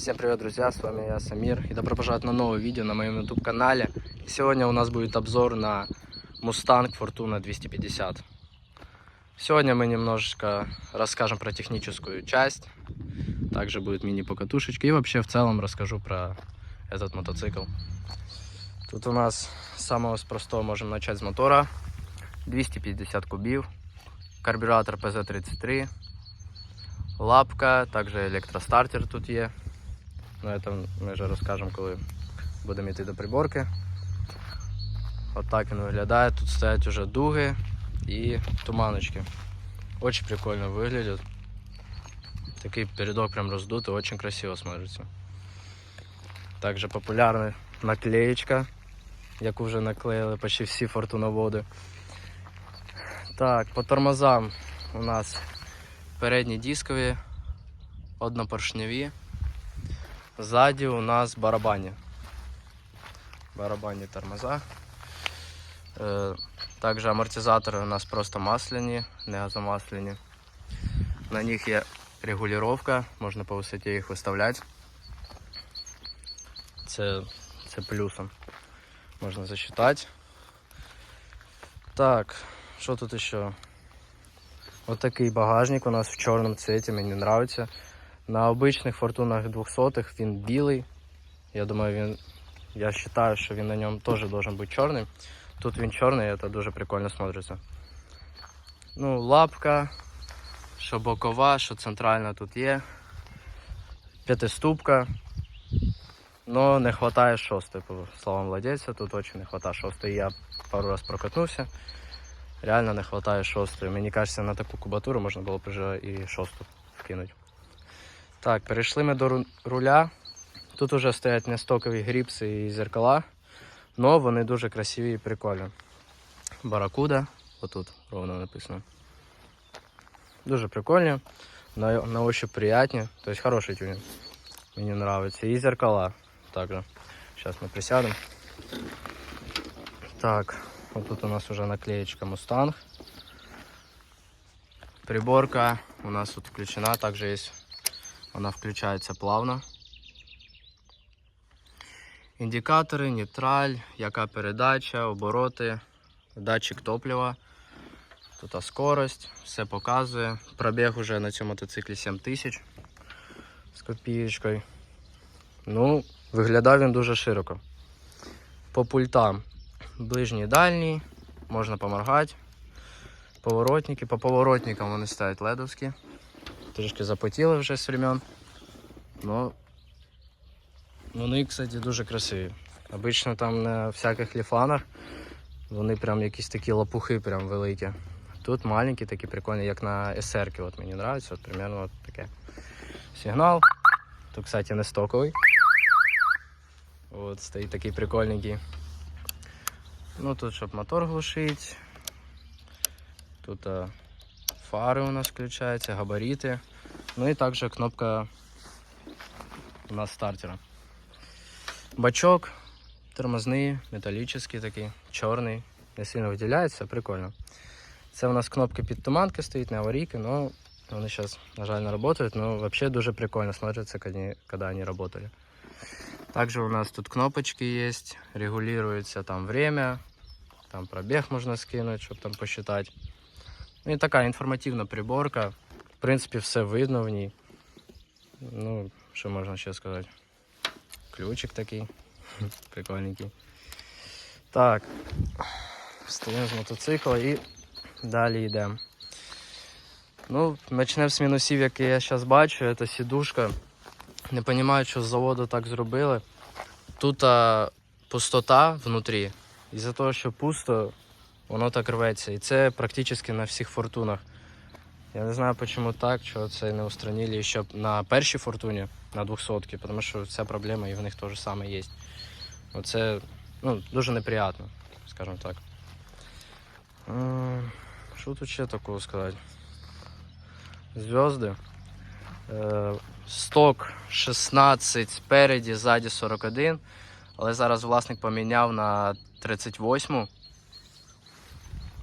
Всем привет, друзья, с вами я, Самир, и добро пожаловать на новое видео на моем YouTube канале. И сегодня у нас будет обзор на Mustang Fortuna 250. Сегодня мы немножечко расскажем про техническую часть, также будет мини-покатушечка и вообще в целом расскажу про этот мотоцикл. Тут у нас самого с простого можем начать с мотора, 250 кубів, карбюратор PZ33, лапка, также електростартер тут є. Ну, это ми вже розкажемо, коли будемо йти до приборки. От він виглядає. Тут стоять уже дуги і туманочки. Очень прикольно виглядять. Такий передок прям роздутий, очень красиво смотрится. Также популярна наклеечка, яку вже наклеїли почти всі фортуноводи. Так, по тормозам у нас передні дискові, однопоршневі. Ззаді у нас барабані. Барабанні тормоза. Е, Також амортизатори у нас просто масляні, не газомасляні. На них є регулювання, можна по висоті їх виставляти. Це, це плюсом. Можна засчитати. Так, що тут ще? Ось такий багажник у нас в чорному цвіті, мені подобається. На обичних фортунах 200 він білий. Я думаю, він. Я вважаю, що він на ньому теж должен бути чорний. Тут він чорний, це дуже прикольно смотриться. Ну, лапка, що бокова, що центральна тут є. П'ятиступка. Но не вистачає шостої, по словам владельця, тут дуже не вистачає шостої. Я пару раз прокатнувся. Реально не вистачає шостої. Мені кажеться, на таку кубатуру можна було б вже і шосту вкинути. Так, перейшли ми до ру- руля. Тут уже стоять не стокові гріпси і зеркала, але вони дуже красиві і прикольні. Баракуда, отут ровно написано. Дуже прикольні, на, на ощупь приятні, тобто хороший тюнінг. Мені подобається. І зеркала також. Зараз ми присядемо. Так, отут у нас уже наклеечка Mustang. Приборка у нас тут включена, также есть вона включається плавно. Індикатори, нейтраль, яка передача, обороти, датчик топлива. Тут скорость, все показує. Пробіг уже на цьому мотоциклі 7000 з копієчкою. Ну, виглядав він дуже широко. По пультам ближній дальній, можна поморгати. Поворотники. По поворотникам вони стоять ледовські. Трішки запотіли вже з времен. Ну, вони, кстати, дуже красиві. Обично там на всяких ліфанах вони прям якісь такі лопухи прям великі. Тут маленькі, такі прикольні, як на SR, от мені подобається, от примерно от таке. Сигнал. Тут, кстати, не стоковий. От стоїть такий прикольненький. Ну тут, щоб мотор глушить. Тут а, фари у нас включаються, габаріти. Ну і також кнопка у нас стартера. Бачок тормозний, металічний такий, чорний, не сильно виділяється, прикольно. Це у нас кнопки під туманки стоїть, не аварійки, но вони зараз, на жаль, не працюють, но взагалі дуже прикольно смотрится, коли, вони працювали. Также у нас тут кнопочки есть, регулируется там время, там пробег можно скинуть, чтобы там посчитать. Ну і така інформативна приборка. В принципі, все видно в ній. Ну, що можна ще сказати? Ключик такий. Прикольненький. Так. Встаємо з мотоцикла і далі йдемо. Ну, почнемо з мінусів, які я зараз бачу. Це сідушка. Не розумію, що з заводу так зробили. Тут а, пустота внутрі. Із-за того, що пусто, воно так рветься. І це практично на всіх фортунах. Я не знаю, чому так, що це не устранили ще на першій фортуні, на 200 тому що ця проблема і в них теж саме є. Оце ну, дуже неприємно, скажімо так. Що тут ще такого сказати? Зв'язки. Е, Сток 16 спереді, ззаді 41. Але зараз власник поміняв на 38.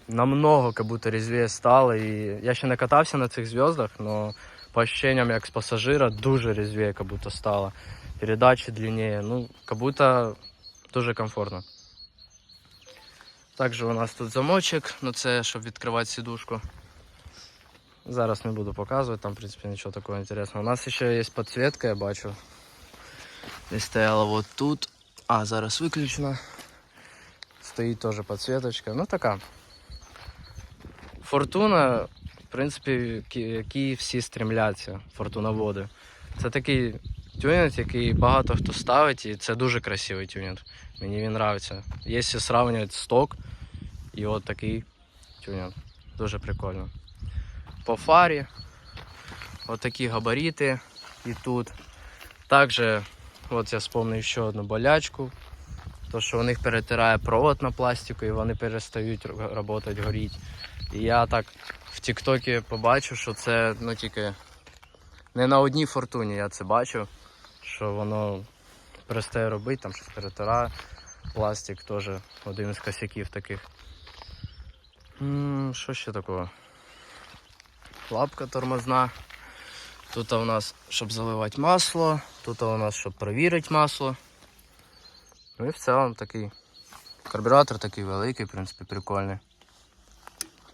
Намного как будто різвіє стало. І я ще не катався на цих зв'язках, але по ощущениям, як з пасажира, дуже різвіє, як будто стало. Передачі длиннее, ну, как будто дуже комфортно. Також у нас тут замочок, ну це щоб відкривати сідушку. Зараз не буду показувати, там в принципі нічого такого інтересного. У нас ще є підсвітка, я бачу. Десь стояла вот тут. А, зараз виключена. Стоїть теж підсвіточка. Ну така. Фортуна, в принципі, які всі стрімляться, фортуноводи. Це такий тюнінг, який багато хто ставить, і це дуже красивий тюнінг. Мені він подобається. Якщо сравнювати сток і от такий тюнінг. Дуже прикольно. По фарі, от такі габарити і тут. Також, от я вспомнив ще одну болячку. То, що у них перетирає провод на пластику і вони перестають працювати, горіти. І я так в Тіктокі побачив, що це ну, тільки не на одній фортуні я це бачив, що воно перестає робити, там щось перетирає. Пластик теж один із косяків таких. Що ще такого? Лапка тормозна. Тут у нас, щоб заливати масло, тут у нас, щоб перевірити масло. Ну і в цілому такий карбюратор такий великий, в принципі, прикольний.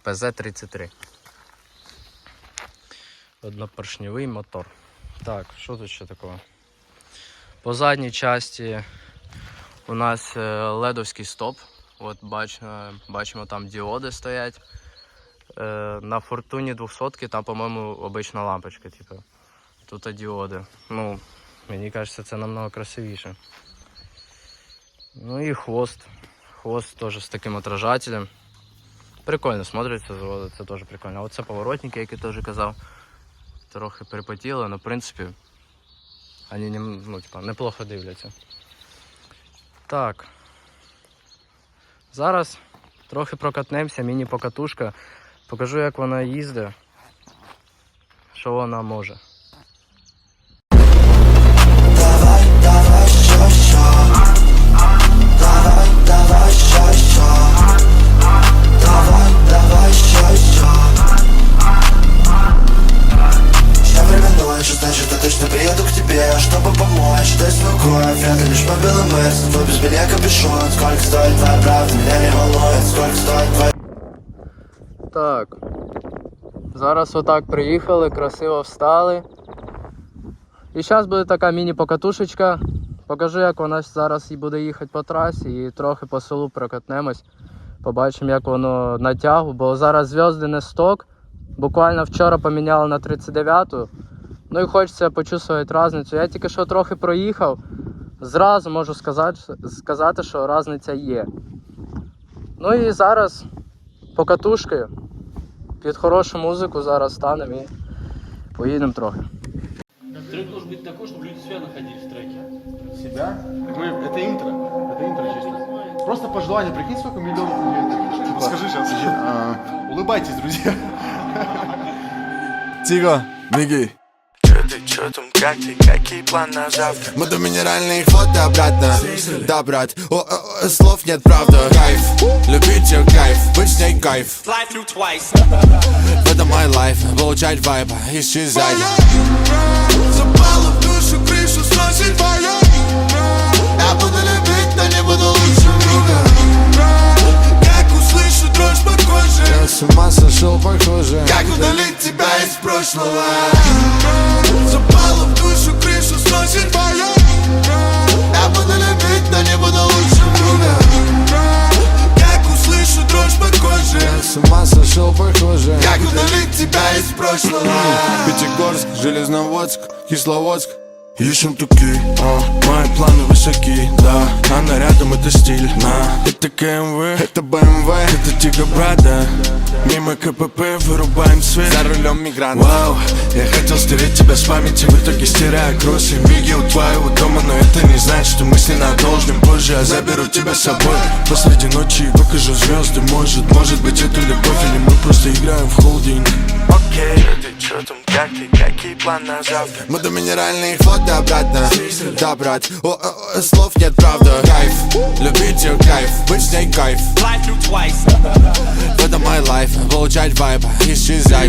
ПЗ-33. Однопоршневий мотор. Так, що тут ще такого? По задній часті у нас е, ледовський стоп. От бачимо, бачимо там діоди стоять. Е, На фортуні 200 там, по-моєму, обична лампочка. Типу. Тут діоди. Ну, мені кажеться, це намного красивіше. Ну і хвост. Хвост теж з таким отражателем. Прикольно смотриться, це теж прикольно. Оце поворотники, як я теж казав. Трохи перепотіли, але в принципі вони ну, типа, неплохо дивляться. Так. Зараз трохи прокатнемося, міні-покатушка. Покажу, як вона їздить, що вона може. значит я точно приеду к тебе Чтобы помочь, дай свой кровь Это лишь по белым мерсам, твой без белья капюшон Сколько стоит твоя правда, меня не волнует Сколько стоит твоя Так. Зараз отак приїхали, красиво встали. І зараз буде така міні-покатушечка. Покажу, як вона зараз і буде їхати по трасі і трохи по селу прокатнемось. Побачимо, як воно натягу, бо зараз зв'язки не сток. Буквально вчора поміняли на 39-ту. Ну і хочеться почувствувати різницю. Я тільки що трохи проїхав. Зразу можу сказати, сказати, що різниця є. Ну і зараз покатушки. Під хорошу музику зараз станемо і поїдемо трохи. Трек должен быть такой, чтобы люди себя находили в треке. Себя? Так мы, это интро. Это интро чисто. Просто по желанию. Прикинь, сколько миллионов людей. Типа, Скажи сейчас. а, улыбайтесь, друзья. Тиго, беги. Чё ты, чё там, как ты, какие планы на завтра? Буду минеральные фото обратно Да, брат, о, о, о, слов нет, правда Кайф, любить ее кайф, быть с ней кайф Fly through twice В этом мой лайф, получать вайб, исчезать Запала в душу, крышу сносит твоя Я буду любить, но не буду лучшим другом Как услышу Коже Я с ума сошел, похоже. Как удалить тебя из прошлого? Запала в душу, крышу сносит твоя Я буду любить, но не буду лучшим другом Как услышу дрожь по коже Я с ума сошел, похоже. Как удалить тебя из прошлого? Пятигорск, Железноводск, Кисловодск Ищем туки, а, мои планы высоки, да Она рядом, это стиль, на Это КМВ, это БМВ, это Тига Брада Мимо КПП вырубаем свет За рулем мигрант Вау, я хотел стереть тебя с памяти В итоге стирая кроссы Миги у твоего дома Но это не значит, что мы с ней надолжим Позже я заберу тебя с собой Посреди ночи покажу звезды Может, может быть это любовь Или мы просто играем в холдинг Окей, ты чё там, Какие, какие планы на завтра? Буду минеральные воды обратно Да, брат, о, о, о, слов нет, правда Кайф, любить ее кайф, быть с ней кайф В этом мой лайф, получать вайб, исчезай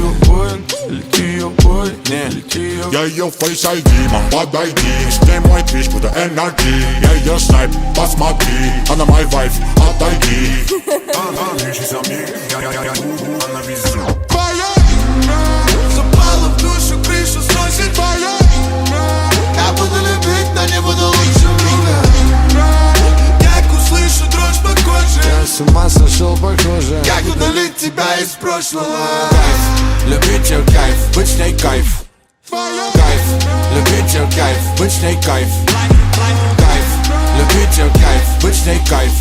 Не, Я ее фейс ID, мам, подойди С ней мой твич, буду энергии Я ее снайп, посмотри Она мой вайф, отойди Она вещи за мне, я, я, я, я, она везде с ума сошел, похоже Как удалить тебя из прошлого Кайф, Любить ее кайф, быть с ней кайф твоя Кайф, любить ее кайф, быть с ней кайф Кайф, любить ее кайф, быть с ней кайф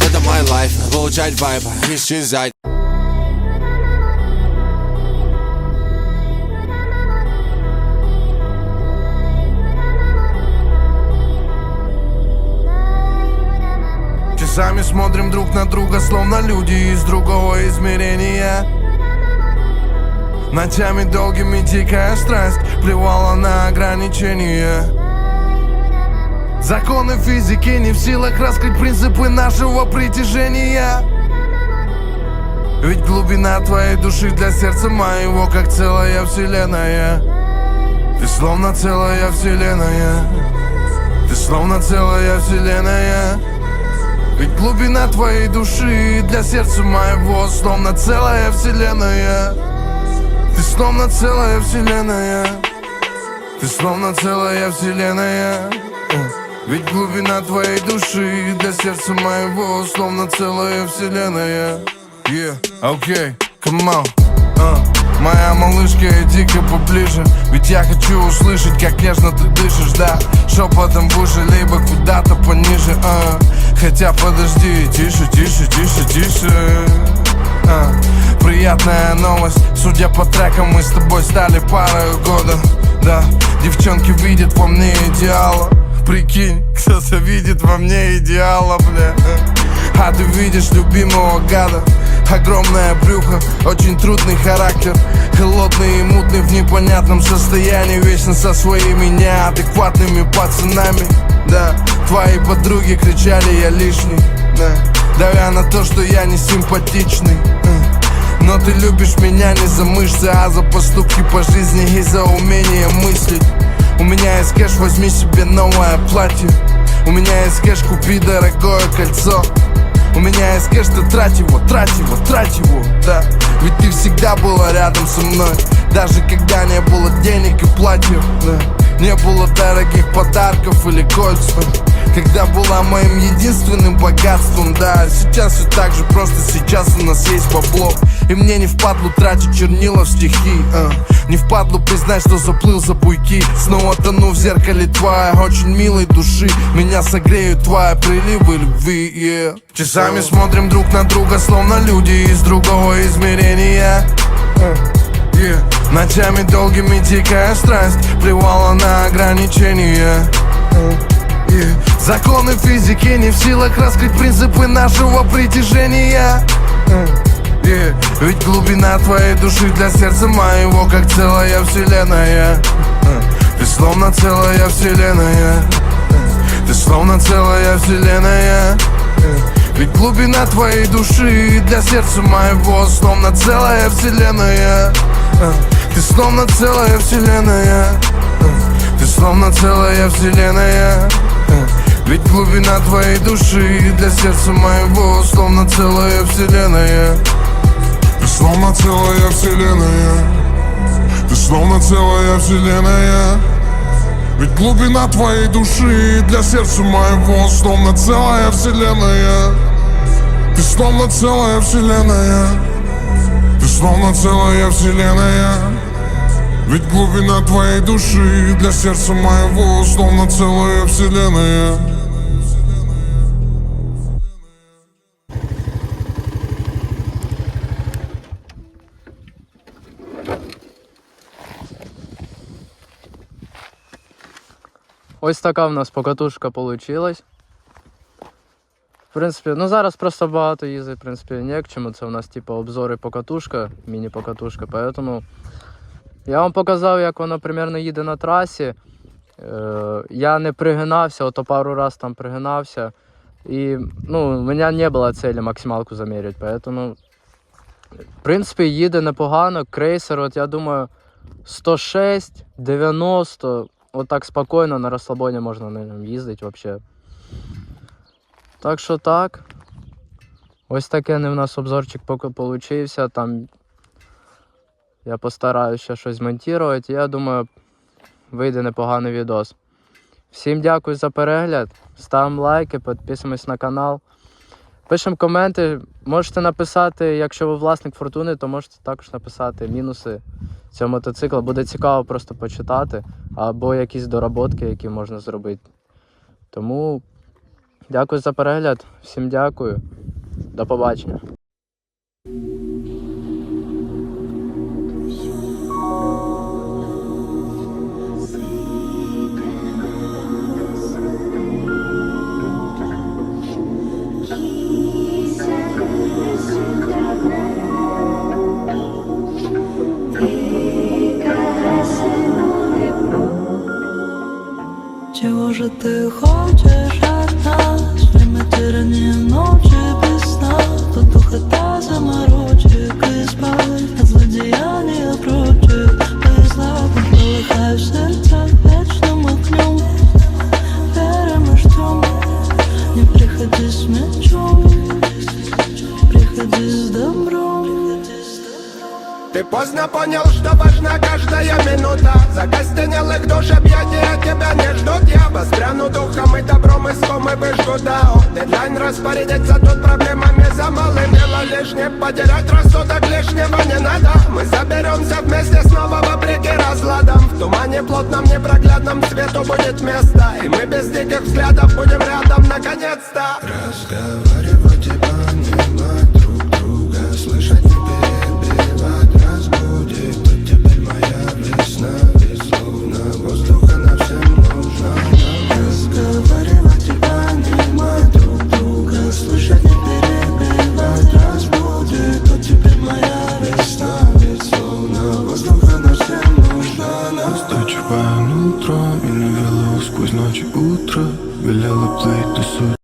Это мой лайф, получать вайб, исчезать Часами смотрим друг на друга, словно люди из другого измерения. Ночами долгими дикая страсть плевала на ограничения. Законы физики не в силах раскрыть принципы нашего притяжения. Ведь глубина твоей души для сердца моего как целая вселенная. Ты словно целая вселенная. Ты словно целая вселенная ведь глубина твоей души для сердца моего Словно целая вселенная Ты словно целая вселенная Ты словно целая вселенная Э. Ведь глубина твоей души для сердца моего Словно целая вселенная Yeah, окей, come on Uh. Моя малышка, иди-ка поближе Ведь я хочу услышать, как нежно ты дышишь, да Шепотом в уши, либо куда-то пониже uh. Хотя подожди, тише, тише, тише, тише А, Приятная новость, судя по трекам, мы с тобой стали парой года Да, девчонки видят во мне идеала Прикинь, кто-то видит во мне идеала, бля А ты видишь любимого гада Огромное брюхо, очень трудный характер. Холодный и мутный в непонятном состоянии Вечно со своими неадекватными пацанами. Да, твои подруги кричали я лишний. Да, давя на то, что я не симпатичный. Но ты любишь меня не за мышцы, а за поступки по жизни и за умение мыслить. У меня есть кэш, возьми себе новое платье. У меня есть кэш, купи дорогое кольцо меня есть кэш, ты трать его, трать его, трать его, да Ведь ты всегда была рядом со мной Даже когда не было денег и платьев, да Не было дорогих подарков или кольцев когда была моим единственным богатством, да Сейчас все так же, просто сейчас у нас есть бабло И мне не впадлу тратить чернила в стихи а. Не впадлу признать, что заплыл за буйки Снова тону в зеркале твоей очень милой души Меня согреют твои приливы любви yeah. Часами смотрим друг на друга, словно люди из другого измерения А. Yeah. Ночами долгими дикая страсть Плевала на ограничения Yeah. Законы физики не в силах раскрыть принципы нашего притяжения. Uh, yeah. Ведь глубина твоей души для сердца моего Как целая вселенная. Uh, Ты словно целая вселенная. Ты словно целая вселенная. Ведь глубина твоей души для сердца моего Словно целая вселенная. Ты словно целая вселенная. Ты словно целая вселенная ведь глубина твоей души для сердца моего Словно целая вселенная Ты словно целая вселенная Ты словно целая вселенная Ведь глубина твоей души для сердца моего Словно целая вселенная Ты словно целая вселенная Ты словно целая вселенная Ведь глубина твоей души для сердца моего Словно целая вселенная Ось така в нас покатушка получилась. В принципі, ну зараз просто багато їздить, в принципі, не к чому. Це у нас типу обзори покатушка, міні-покатушка. Поэтому я вам показав, як воно примерно їде на трасі. Е, я не пригинався, ото пару раз там пригинався. І ну, у мене не було цілі максималку заміряти, поэтому в принципі їде непогано. Крейсер, от я думаю, 106, 90, от так спокійно на розслабоні можна на ньому їздити взагалі. Так що так. Ось таке в нас обзорчик поки получився. Там я постараюся щось змонтувати. Я думаю, вийде непоганий відос. Всім дякую за перегляд. Ставимо лайки, підписуємось на канал. Пишемо коменти. Можете написати, якщо ви власник фортуни, то можете також написати мінуси цього мотоцикла. Буде цікаво просто почитати. Або якісь доработки, які можна зробити. Тому дякую за перегляд. Всім дякую. До побачення. Чего же ты хочешь от нас? Время тирания ночи без сна Тут духота заморочек и спать От злодеяния прочих Безладно полыхаю в сердцах вечным огнем Верим и ждем Не приходи с мечом Приходи с добром Ты поздно понял, что важна каждая минута. Закостенелых душ объятия тебя не ждут Я воспряну духом и добром иском и выжгу дао Дедлайн распорядиться тут проблемами за малым Дело лишнее, потерять рассудок лишнего не надо Мы заберемся вместе снова вопреки разладам В тумане плотном непроглядном свету будет место. И мы без диких взглядов будем рядом наконец-то. Разговаривать